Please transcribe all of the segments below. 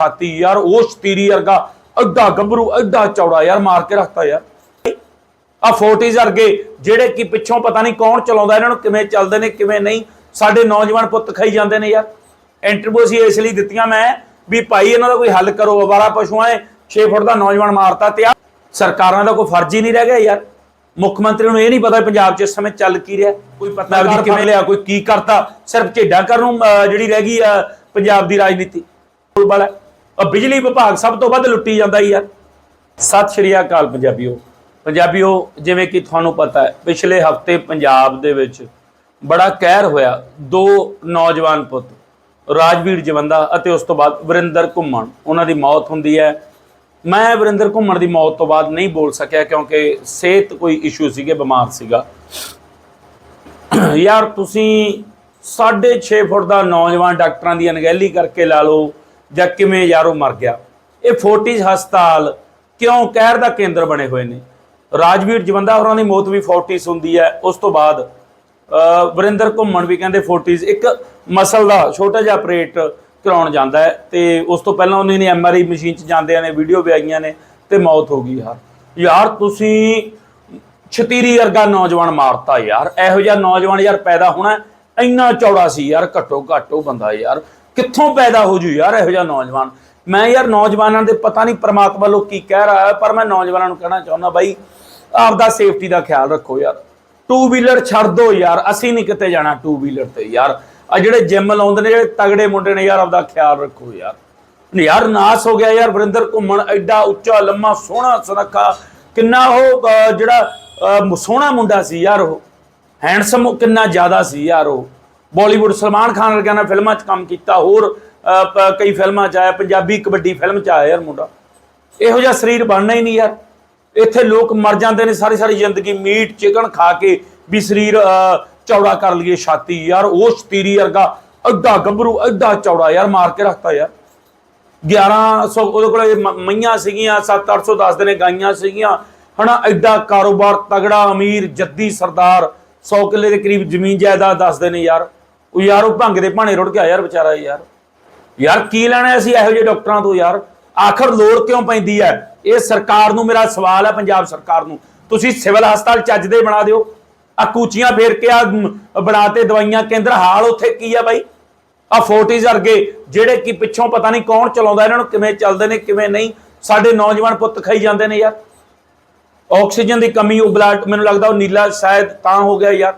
ਛਾਤੀ ਯਾਰ ਉਹ ਸ਼ਤੀਰੀ ਵਰਗਾ ਐਡਾ ਗੱਭਰੂ ਐਡਾ ਚੌੜਾ ਯਾਰ ਮਾਰ ਕੇ ਰੱਖਤਾ ਯਾਰ। ਆ 40s ਵਰਗੇ ਜਿਹੜੇ ਕਿ ਪਿੱਛੋਂ ਪਤਾ ਨਹੀਂ ਕੌਣ ਚਲਾਉਂਦਾ ਇਹਨਾਂ ਨੂੰ ਕਿਵੇਂ ਚੱਲਦੇ ਨੇ ਕਿਵੇਂ ਨਹੀਂ ਸਾਡੇ ਨੌਜਵਾਨ ਪੁੱਤ ਖਾਈ ਜਾਂਦੇ ਨੇ ਯਾਰ। ਇੰਟਰਵਿਊ ਸੀ ਇਸ ਲਈ ਦਿੱਤੀਆਂ ਮੈਂ ਵੀ ਭਾਈ ਇਹਨਾਂ ਦਾ ਕੋਈ ਹੱਲ ਕਰੋ ਅਵਾਰਾ ਪਸ਼ੂਆਂ ਐ 6 ਫੁੱਟ ਦਾ ਨੌਜਵਾਨ ਮਾਰਤਾ ਤੇ ਆ ਸਰਕਾਰਾਂ ਦਾ ਕੋਈ ਫਰਜ਼ ਹੀ ਨਹੀਂ ਰਹਿ ਗਿਆ ਯਾਰ। ਮੁੱਖ ਮੰਤਰੀ ਨੂੰ ਇਹ ਨਹੀਂ ਪਤਾ ਪੰਜਾਬ 'ਚ ਇਸ ਸਮੇਂ ਚੱਲ ਕੀ ਰਿਹਾ। ਕੋਈ ਪਤਾ ਨਹੀਂ ਕਿਵੇਂ ਲਿਆ ਕੋਈ ਕੀ ਕਰਤਾ ਸਿਰਫ ਝੇਡਾ ਕਰਨ ਨੂੰ ਜਿਹੜੀ ਰਹਿ ਗਈ ਆ ਪੰਜਾਬ ਦੀ ਰਾਜਨੀਤੀ। ਵਾਲਾ ਬਿਜਲੀ ਵਿਭਾਗ ਸਭ ਤੋਂ ਵੱਧ ਲੁੱਟੀ ਜਾਂਦਾ ਹੀ ਯਾਰ ਸਤਿ ਸ਼੍ਰੀ ਅਕਾਲ ਪੰਜਾਬੀਓ। ਪੰਜਾਬੀਓ, ਜਿਵੇਂ ਕਿ ਤੁਹਾਨੂੰ ਪਤਾ ਹੈ, ਪਿਛਲੇ ਹਫ਼ਤੇ ਪੰਜਾਬ ਦੇ ਵਿੱਚ ਬੜਾ ਕਹਿਰ ਹੋਇਆ। ਦੋ ਨੌਜਵਾਨ ਪੁੱਤ, ਰਾਜਵੀਰ ਜਵੰਦਾ ਅਤੇ ਉਸ ਤੋਂ ਬਾਅਦ ਵਰਿੰਦਰ ਘੁੰਮਣ। ਉਹਨਾਂ ਦੀ ਮੌਤ ਹੁੰਦੀ ਹੈ। ਮੈਂ ਵਰਿੰਦਰ ਘੁੰਮਣ ਦੀ ਮੌਤ ਤੋਂ ਬਾਅਦ ਨਹੀਂ ਬੋਲ ਸਕਿਆ ਕਿਉਂਕਿ ਸਿਹਤ ਕੋਈ ਇਸ਼ੂ ਸੀਗੇ, ਬਿਮਾਰ ਸੀਗਾ। ਯਾਰ, ਤੁਸੀਂ 6.5 ਫੁੱਟ ਦਾ ਨੌਜਵਾਨ ਡਾਕਟਰਾਂ ਦੀ ਅਣਗਹਿਲੀ ਕਰਕੇ ਲਾ ਲਓ। ਜਾਂ ਕਿਵੇਂ ਯਾਰ ਉਹ ਮਰ ਗਿਆ। ਇਹ ਫੋਰਟਿਸ ਹਸਪਤਾਲ ਕਿਉਂ ਕਹਿਰ ਦਾ ਕੇਂਦਰ ਬਣੇ ਹੋਏ ਨੇ? ਰਾਜਵੀਰ ਜਵੰਦਾ ਹੋਰਾਂ ਦੀ ਮੌਤ ਵੀ ਫੋਰਟਿਸ ਹੁੰਦੀ ਹੈ। ਉਸ ਤੋਂ ਬਾਅਦ ਅਹ, ਵਰਿੰਦਰ ਘੁੰਮਣ ਵੀ ਕਹਿੰਦੇ ਫੋਰਟਿਸ ਇੱਕ ਮਸਲ ਦਾ ਛੋਟਾ ਜਿਹਾ ਆਪਰੇਟ ਕਰਾਉਣ ਜਾਂਦਾ ਹੈ ਤੇ ਉਸ ਤੋਂ ਪਹਿਲਾਂ ਉਹਨੇ ਨੇ ਐਮਆਰਆਈ ਮਸ਼ੀਨ 'ਚ ਜਾਂਦਿਆਂ ਨੇ ਵੀਡੀਓ ਵੀ ਆਈਆਂ ਨੇ ਤੇ ਮੌਤ ਹੋ ਗਈ ਯਾਰ ਯਾਰ ਤੁਸੀਂ ਛਤੀਰੀ ਵਰਗਾ ਨੌਜਵਾਨ ਮਾਰਤਾ ਯਾਰ। ਇਹੋ ਜਿਹਾ ਨੌਜਵਾਨ ਯਾਰ ਪੈਦਾ ਹੋਣਾ ਇੰਨਾ ਚੌੜਾ ਸੀ ਯਾਰ ਘੱਟੋ ਘੱਟ ਉਹ ਬੰਦਾ ਯਾਰ ਕਿੱਥੋਂ ਪੈਦਾ ਹੋ ਜੂ ਯਾਰ ਇਹੋ ਜਿਹਾ ਨੌਜਵਾਨ? ਮੈਂ ਯਾਰ ਨੌਜਵਾਨਾਂ ਦੇ ਪਤਾ ਨਹੀਂ ਪ੍ਰਮਾਤਮਾ ਵੱਲੋਂ ਕੀ ਕਹਿ ਰਿਹਾ ਹੈ ਪਰ ਮੈਂ ਨੌਜਵਾਨਾਂ ਨੂੰ ਕਹਿਣਾ ਚਾਹੁੰਦਾ ਬਾਈ ਆਪਦਾ ਸੇਫਟੀ ਦਾ ਖਿਆਲ ਰੱਖੋ ਯਾਰ। ਟੂ ਵੀਲਰ ਛੱਡ ਦੋ ਯਾਰ ਅਸੀਂ ਨਹੀਂ ਕਿਤੇ ਜਾਣਾ ਟੂ ਵੀਲਰ ਤੇ ਯਾਰ। ਆ ਜਿਹੜੇ ਜਿਮ ਲਾਉਂਦੇ ਨੇ ਜਿਹੜੇ ਤਗੜੇ ਮੁੰਡੇ ਨੇ ਯਾਰ ਆਪਦਾ ਖਿਆਲ ਰੱਖੋ ਯਾਰ। ਯਾਰ ਨਾਸ ਹੋ ਗਿਆ ਯਾਰ ਵਰਿੰਦਰ ਘੁੰਮਣ ਐਡਾ ਉੱਚਾ ਲੰਮਾ ਸੋਹਣਾ ਸੁਨੱਖਾ ਕਿੰਨਾ ਉਹ ਜਿਹੜਾ ਅਹ, ਸੋਹਣਾ ਮੁੰਡਾ ਸੀ ਯਾਰ ਉਹ। ਹੈਂਡਸਮ ਕਿੰਨਾ ਜ਼ਿਆਦਾ ਸੀ ਯਾਰ ਉਹ। ਬਾਲੀਵੁੱਡ ਸਲਮਾਨ ਖਾਨ ਵਰਗਿਆਂ ਨੇ ਫਿਲਮਾਂ 'ਚ ਕੰਮ ਕੀਤਾ, ਹੋਰ ਕਈ ਫਿਲਮਾਂ 'ਚ ਆਇਆ, ਪੰਜਾਬੀ ਕਬੱਡੀ ਫਿਲਮ 'ਚ ਆਇਆ ਯਾਰ ਮੁੰਡਾ। ਇਹੋ ਜਿਹਾ ਸਰੀਰ ਬਣਨਾ ਹੀ ਨਹੀਂ ਯਾਰ। ਇੱਥੇ ਲੋਕ ਮਰ ਜਾਂਦੇ ਨੇ ਸਾਰੀ ਸਾਰੀ ਜ਼ਿੰਦਗੀ, ਮੀਟ, ਚਿਕਨ ਖਾ ਕੇ ਵੀ ਸਰੀਰ ਚੌੜਾ ਕਰ ਲਈਏ ਛਾਤੀ। ਯਾਰ ਉਹ ਸ਼ਤੀਰੀ ਵਰਗਾ ਐਡਾ ਗੱਭਰੂ ਐਡਾ ਚੌੜਾ ਯਾਰ ਮਾਰ ਕੇ ਰੱਖਤਾ ਯਾਰ। 1100 ਉਹਦੇ ਕੋਲ ਮ- ਮਈਆਂ ਸੀਗੀਆਂ 7-800 ਦੱਸਦੇ ਨੇ ਗਾਈਆਂ ਸੀਗੀਆਂ। ਹਨਾ, ਐਡਾ ਕਾਰੋਬਾਰ ਤਗੜਾ ਅਮੀਰ, ਜੱਦੀ ਸਰਦਾਰ 100 ਕਿੱਲੇ ਦੇ ਕਰੀਬ ਜ਼ਮੀਨ ਜਾਇਦਾਦ ਦੱਸਦੇ ਨੇ ਯਾਰ। ਉਹ ਯਾਰ ਉਹ ਭੰਗ ਦੇ ਭਾਣੇ ਰੁੜ ਗਿਆ ਯਾਰ ਵਿਚਾਰਾ ਯਾਰ। ਯਾਰ ਕੀ ਲੈਣਾ ਅਸੀਂ ਇਹੋ ਜਿਹੇ ਡਾਕਟਰਾਂ ਤੋਂ ਯਾਰ? ਆਖਰ ਲੋੜ ਕਿਉਂ ਪੈਂਦੀ ਹੈ? ਇਹ ਸਰਕਾਰ ਨੂੰ ਮੇਰਾ ਸਵਾਲ ਹੈ ਪੰਜਾਬ ਸਰਕਾਰ ਨੂੰ। ਤੁਸੀਂ ਸਿਵਲ ਹਸਪਤਾਲ ਚੱਜ ਦੇ ਬਣਾ ਦਿਓ। ਆ ਕੂਚੀਆਂ ਫੇਰ ਕੇ ਆ ਬਣਾਤੇ ਦਵਾਈਆਂ ਕੇਂਦਰ ਹਾਲ ਉੱਥੇ ਕੀ ਆ ਬਾਈ? ਆ 40s ਵਰਗੇ ਜਿਹੜੇ ਕਿ ਪਿੱਛੋਂ ਪਤਾ ਨਹੀਂ ਕੌਣ ਚਲਾਉਂਦਾ, ਇਹਨਾਂ ਨੂੰ ਕਿਵੇਂ ਚੱਲਦੇ ਨੇ, ਕਿਵੇਂ ਨਹੀਂ, ਸਾਡੇ ਨੌਜਵਾਨ ਪੁੱਤ ਖਾਈ ਜਾਂਦੇ ਨੇ ਯਾਰ। ਆਕਸੀਜਨ ਦੀ ਕਮੀ, ਉਹ ਬਲੱਡ ਮੈਨੂੰ ਲੱਗਦਾ ਉਹ ਨੀਲਾ ਸ਼ਾਇਦ ਤਾਂ ਹੋ ਗਿਆ ਯਾਰ।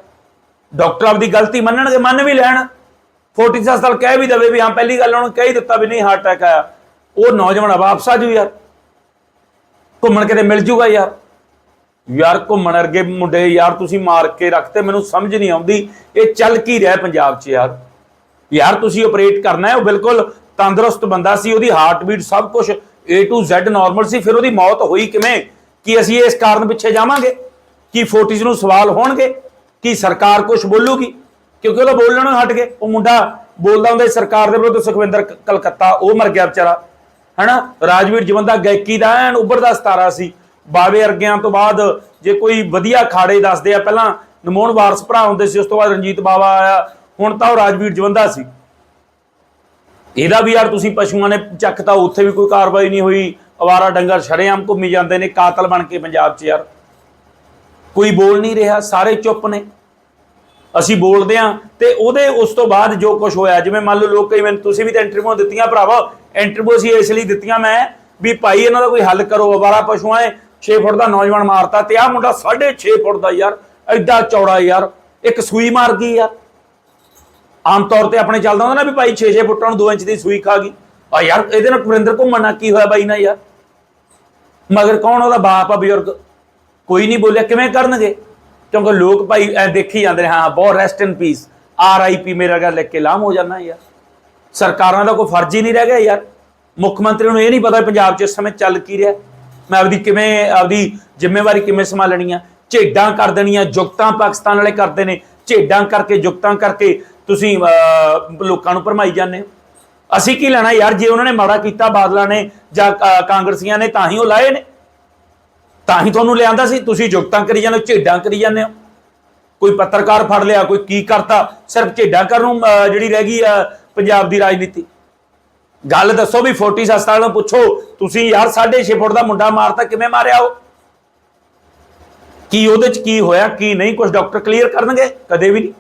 ਡਾਕਟਰ ਆਪਦੀ ਗਲਤੀ ਮੰਨਣਗੇ, ਮੰਨ ਵੀ ਲੈਣ। 40 ਹਸਪਤਾਲ ਕਹਿ ਵੀ ਦਵੇ ਵੀ ਹਾਂ, ਪਹਿਲੀ ਗੱਲ ਉਹਨੂੰ ਕਹਿ ਹੀ ਦਿੱਤਾ ਵੀ ਨਹੀਂ ਹਾਰਟ ਅਟੈਕ ਆਇਆ। ਉਹ ਨੌਜਵਾਨ ਵਾਪਸ ਆ ਜੂ ਯਾਰ। ਘੁੰਮਣ ਕਿਤੇ ਮਿਲ ਜੂਗਾ ਯਾਰ। ਯਾਰ, ਘੁੰਮਣ ਅਰਗੇ ਮੁੰਡੇ ਯਾਰ ਤੁਸੀਂ ਮਾਰ ਕੇ ਰੱਖਤੇ, ਮੈਨੂੰ ਸਮਝ ਨਹੀਂ ਆਉਂਦੀ। ਇਹ ਚੱਲ ਕੀ ਰਿਹਾ ਪੰਜਾਬ 'ਚ ਯਾਰ? ਯਾਰ, ਤੁਸੀਂ ਆਪਰੇਟ ਕਰਨਾ ਹੈ, ਉਹ ਬਿਲਕੁਲ ਤੰਦਰੁਸਤ ਬੰਦਾ ਸੀ, ਉਹਦੀ ਹਾਰਟ ਬੀਟ ਸਭ ਕੁਝ A to Z ਨਾਰਮਲ ਸੀ, ਫਿਰ ਉਹਦੀ ਮੌਤ ਹੋਈ ਕਿਵੇਂ? ਕਿ ਅਸੀਂ ਇਸ ਕਾਰਨ ਪਿੱਛੇ ਜਾਵਾਂਗੇ? ਕਿ 40s ਨੂੰ ਸਵਾਲ ਹੋਣਗੇ? ਕਿ ਸਰਕਾਰ ਕੁਝ ਬੋਲੂਗੀ? ਕਿਉਂਕਿ ਉਹਦਾ ਬੋਲਣੋਂ ਹਟ ਗਏ। ਉਹ ਮੁੰਡਾ ਬੋਲਦਾ ਹੁੰਦਾ ਸਰਕਾਰ ਦੇ ਵਿਰੁੱਧ, ਸੁਖਵਿੰਦਰ ਕਲਕੱਤਾ, ਉਹ ਮਰ ਗਿਆ ਵਿਚਾਰਾ। ਹੈਨਾ? ਰਾਜਵੀਰ ਜਵੰਦਾ ਗਾਇਕੀ ਦਾ ਐਨ ਉੱਭਰਦਾ ਸਤਾਰਾ ਸੀ। ਬਾਵੇ ਅਰਗਿਆਂ ਤੋਂ ਬਾਅਦ ਜੇ ਕੋਈ ਵਧੀਆ ਖਾੜੇ ਦੱਸਦੇ ਆ, ਪਹਿਲਾਂ ਨਮੋਨ ਵਾਰਸ ਭਰਾ ਹੁੰਦੇ ਸੀ, ਉਸ ਤੋਂ ਬਾਅਦ ਰਣਜੀਤ ਬਾਵਾ ਆਇਆ, ਹੁਣ ਤਾਂ ਉਹ ਰਾਜਵੀਰ ਜਵੰਦਾ ਸੀ। ਇਹਦਾ ਵੀ ਯਾਰ ਤੁਸੀਂ ਪਸ਼ੂਆਂ ਨੇ ਚੱਕਤਾ ਉੱਥੇ ਵੀ ਕੋਈ ਕਾਰਵਾਈ ਨਹੀਂ ਹੋਈ। ਅਵਾਰਾ ਡੰਗਰ ਸ਼ਰੇਆਮ ਘੁੰਮੀ ਜਾਂਦੇ ਨੇ, ਕਾਤਲ ਬਣ ਕੇ ਪੰਜਾਬ 'ਚ ਯਾਰ। ਕੋਈ ਬੋਲ ਨਹੀਂ ਰਿਹਾ, ਸਾਰੇ ਚੁੱਪ ਨੇ। ਅਸੀਂ ਬੋਲਦੇ ਆ ਤੇ ਉਹਦੇ ਉਸ ਤੋਂ ਬਾਅਦ ਜੋ ਕੁਝ ਹੋਇਆ, ਜਿਵੇਂ ਮੰਨ ਲਓ ਲੋਕ ਕਈ ਮੈਨੂੰ ਤੁਸੀਂ ਵੀ ਤਾਂ ਇੰਟਰਵਿਊ ਦਿੱਤੀਆਂ ਭਰਾਵਾ ਇੰਟਰਵਿਊ ਸੀ ਇਸ ਲਈ ਦਿੱਤੀਆਂ ਮੈਂ ਵੀ ਭਾਈ ਇਹਨਾਂ ਦਾ ਕੋਈ ਹੱਲ ਕਰੋ, ਅਵਾਰਾ ਪਸ਼ੂਆਂ ਐ 6 ਫੁੱਟ ਦਾ ਨੌਜਵਾਨ ਮਾਰਤਾ ਤੇ ਆਹ ਮੁੰਡਾ 6.5 ਫੁੱਟ ਦਾ ਯਾਰ, ਐਡਾ ਚੌੜਾ ਯਾਰ, ਇੱਕ ਸੂਈ ਮਾਰ ਗਈ ਯਾਰ। ਆਮ ਤੌਰ ਤੇ ਆਪਣੇ ਚੱਲਦਾ ਹੁੰਦਾ ਨਾ ਵੀ ਭਾਈ 6-6 ਫੁੱਟਾਂ ਨੂੰ 2 ਇੰਚ ਦੀ ਸੂਈ ਖਾ ਗਈ। ਆ ਯਾਰ, ਇਹਦੇ ਨਾਲ ਵਰਿੰਦਰ ਘੁੰਮਣ ਨਾਲ ਕੀ ਹੋਇਆ ਬਾਈ ਨਾ ਯਾਰ? ਮਗਰ ਕੌਣ ਉਹਦਾ ਬਾਪ ਆ ਬਜ਼ੁਰਗ? ਕੋਈ ਨਹੀਂ ਬੋਲਿਆ, ਕਿਵੇਂ ਕਰਨਗੇ? ਕਿਉਂਕਿ ਲੋਕ ਭਾਈ ਐ ਦੇਖੀ ਜਾਂਦੇ ਨੇ, ਹਾਂ ਬਹੁਤ rest in peace R I P ਮੇਰਾ ਗੱਲ ਲਿਖ ਕੇ ਲਾਮ ਹੋ ਜਾਣਾ ਯਾਰ। ਸਰਕਾਰਾਂ ਦਾ ਕੋਈ ਫਰਜ਼ ਹੀ ਨਹੀਂ ਰਹਿ ਗਿਆ ਯਾਰ। ਮੁੱਖ ਮੰਤਰੀ ਨੂੰ ਇਹ ਨਹੀਂ ਪਤਾ ਪੰਜਾਬ 'ਚ ਇਸ ਸਮੇਂ ਚੱਲ ਕੀ ਰਿਹਾ। ਮੈਂ ਆਪਦੀ ਕਿਵੇਂ, ਆਪਦੀ ਜ਼ਿੰਮੇਵਾਰੀ ਕਿਵੇਂ ਸੰਭਾਲਣੀ ਆ। ਝੇਡਾਂ ਕਰ ਦੇਣੀਆਂ, ਜੁਗਤਾਂ ਪਾਕਿਸਤਾਨ ਵਾਲੇ ਕਰਦੇ ਨੇ। ਝੇਡਾਂ ਕਰਕੇ, ਜੁਗਤਾਂ ਕਰਕੇ ਤੁਸੀਂ ਲੋਕਾਂ ਨੂੰ ਭਰਮਾਈ ਜਾਂਦੇ ਹੋ। ਅਸੀਂ ਕੀ ਲੈਣਾ ਯਾਰ? ਜੇ ਉਹਨਾਂ ਨੇ ਮਾੜਾ ਕੀਤਾ, ਬਾਦਲਾਂ ਨੇ ਜਾਂ ਕਾਂਗਰਸੀਆਂ ਨੇ ਤਾਂ ਹੀ ਉਹ ਲਾਏ ਨੇ। ਤਾਂ ਹੀ ਤੁਹਾਨੂੰ ਲਿਆਂਦਾ ਸੀ। ਤੁਸੀਂ ਜੁਗਤਾਂ ਕਰੀ ਜਾਂਦੇ ਹੋ, ਝੇਡਾਂ ਕਰੀ ਜਾਂਦੇ ਹੋ। ਕੋਈ ਪੱਤਰਕਾਰ ਫੜ ਲਿਆ, ਕੋਈ ਕੀ ਕਰਤਾ। ਸਿਰਫ ਝੇਡਾਂ ਕਰਨ ਨੂੰ ਜਿਹੜੀ ਰਹਿ ਗਈ ਪੰਜਾਬ ਦੀ ਰਾਜਨੀਤੀ। ਗੱਲ ਦੱਸੋ ਵੀ ਫੋਰਟਿਸ ਹਸਪਤਾਲ ਨੂੰ ਪੁੱਛੋ, ਤੁਸੀਂ ਯਾਰ 6.5 ਫੁੱਟ ਦਾ ਮੁੰਡਾ ਮਾਰਤਾ, ਕਿਵੇਂ ਮਾਰਿਆ ਉਹ? ਕੀ ਉਹਦੇ ਚ ਕੀ ਹੋਇਆ, ਕੀ ਨਹੀਂ? ਕੁਝ ਡਾਕਟਰ ਕਲੀਅਰ ਕਰਨਗੇ? ਕਦੇ ਵੀ ਨਹੀਂ।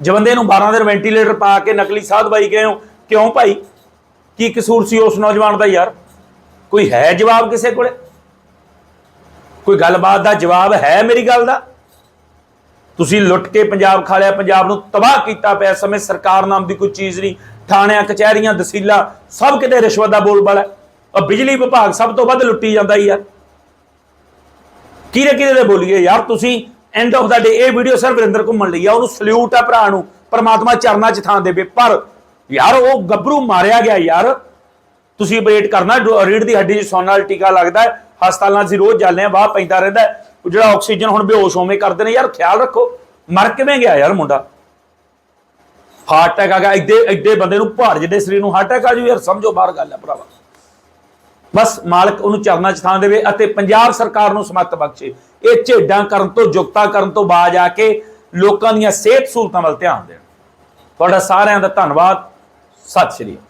ਜਵੰਦੇ ਨੂੰ 12 ਦਿਨ ਵੈਂਟੀਲੇਟਰ ਪਾ ਕੇ ਨਕਲੀ ਸਾਧ ਬਾਈ ਗਏ ਹੋ। ਕਿਉਂ ਭਾਈ? ਕੀ ਕਸੂਰ ਸੀ ਉਸ ਨੌਜਵਾਨ ਦਾ ਯਾਰ? ਕੋਈ ਹੈ ਜਵਾਬ ਕਿਸੇ ਕੋਲੇ? ਕੋਈ ਗੱਲਬਾਤ ਦਾ ਜਵਾਬ ਹੈ ਮੇਰੀ ਗੱਲ ਦਾ? ਤੁਸੀਂ ਲੁੱਟ ਕੇ ਪੰਜਾਬ ਖਾ ਲਿਆ, ਪੰਜਾਬ ਨੂੰ ਤਬਾਹ ਕੀਤਾ ਪਿਆ ਸਮੇਂ ਸਰਕਾਰ ਨਾਮ ਦੀ ਕੋਈ ਚੀਜ਼ ਨਹੀਂ। ਥਾਣਿਆਂ, ਕਚਹਿਰੀਆਂ ਦਸੀਲਾ ਸਭ ਕਿਤੇ ਰਿਸ਼ਵਤ ਦਾ ਬੋਲਬਾਲਾ ਔਰ ਬਿਜਲੀ ਵਿਭਾਗ ਸਭ ਤੋਂ ਵੱਧ ਲੁੱਟੀ ਜਾਂਦਾ ਹੀ ਯਾਰ ਕਿਹਦੇ ਕਿਹਦੇ ਦੇ ਬੋਲੀਏ ਯਾਰ ਤੁਸੀਂ? ਐਂਡ ਆਫ ਦਾ ਡੇ ਇਹ ਵੀਡੀਓ ਸਿਰਫ ਵਰਿੰਦਰ ਘੁੰਮਣ ਲਈ ਆ, ਉਹਨੂੰ ਸਲੂਟ ਆ ਭਰਾ ਨੂੰ। ਪਰਮਾਤਮਾ ਚਰਨਾਂ 'ਚ ਥਾਂ ਦੇਵੇ। ਪਰ ਯਾਰ ਉਹ ਗੱਭਰੂ ਮਾਰਿਆ ਗਿਆ ਯਾਰ। ਤੁਸੀਂ ਵੇਟ ਕਰਨਾ ਰੀੜ ਦੀ ਹੱਡੀ 'ਚ ਸੌਣ ਨਾਲ ਟੀਕਾ ਲੱਗਦਾ ਹੈ, ਹਸਪਤਾਲਾਂ 'ਚ ਅਸੀਂ ਰੋਜ਼ ਜਾਂਦੇ ਆ ਬਾਹ ਪੈਂਦਾ ਰਹਿੰਦਾ ਜਿਹੜਾ ਆਕਸੀਜਨ ਹੁਣ ਬੇਹੋਸ਼ ਹੋਵੇਂ ਕਰਦੇ ਨੇ, ਯਾਰ ਖਿਆਲ ਰੱਖੋ, ਮਰ ਕਿਵੇਂ ਗਿਆ ਯਾਰ ਮੁੰਡਾ? ਹਾਰਟ ਅਟੈਕ ਆ ਗਿਆ ਐਡੇ ਐਡੇ ਬੰਦੇ ਨੂੰ ਭਾਰ ਜਿਹਦੇ ਸਰੀਰ ਨੂੰ ਹਾਰਟ ਅਟੈਕ ਆ ਜੂ ਯਾਰ ਸਮਝੋ ਬਾਹਰ ਗੱਲ ਹੈ ਭਰਾਵਾ। ਬਸ ਮਾਲਕ ਉਹਨੂੰ ਚਰਨਾਂ 'ਚ ਥਾਂ ਦੇਵੇ ਅਤੇ ਪੰਜਾਬ ਸਰਕਾਰ ਨੂੰ ਸਮੱਤ ਬਖਸ਼ੇ। ਇਹ ਝੇਡਾਂ ਕਰਨ ਤੋਂ, ਜੁਗਤਾ ਕਰਨ ਤੋਂ ਬਾਜ ਆ ਕੇ ਲੋਕਾਂ ਦੀਆਂ ਸਿਹਤ ਸਹੂਲਤਾਂ ਵੱਲ ਧਿਆਨ ਦੇਣ। ਤੁਹਾਡਾ ਸਾਰਿਆਂ ਦਾ ਧੰਨਵਾਦ। ਸਤਿ ਸ਼੍ਰੀ ਅਕਾਲ।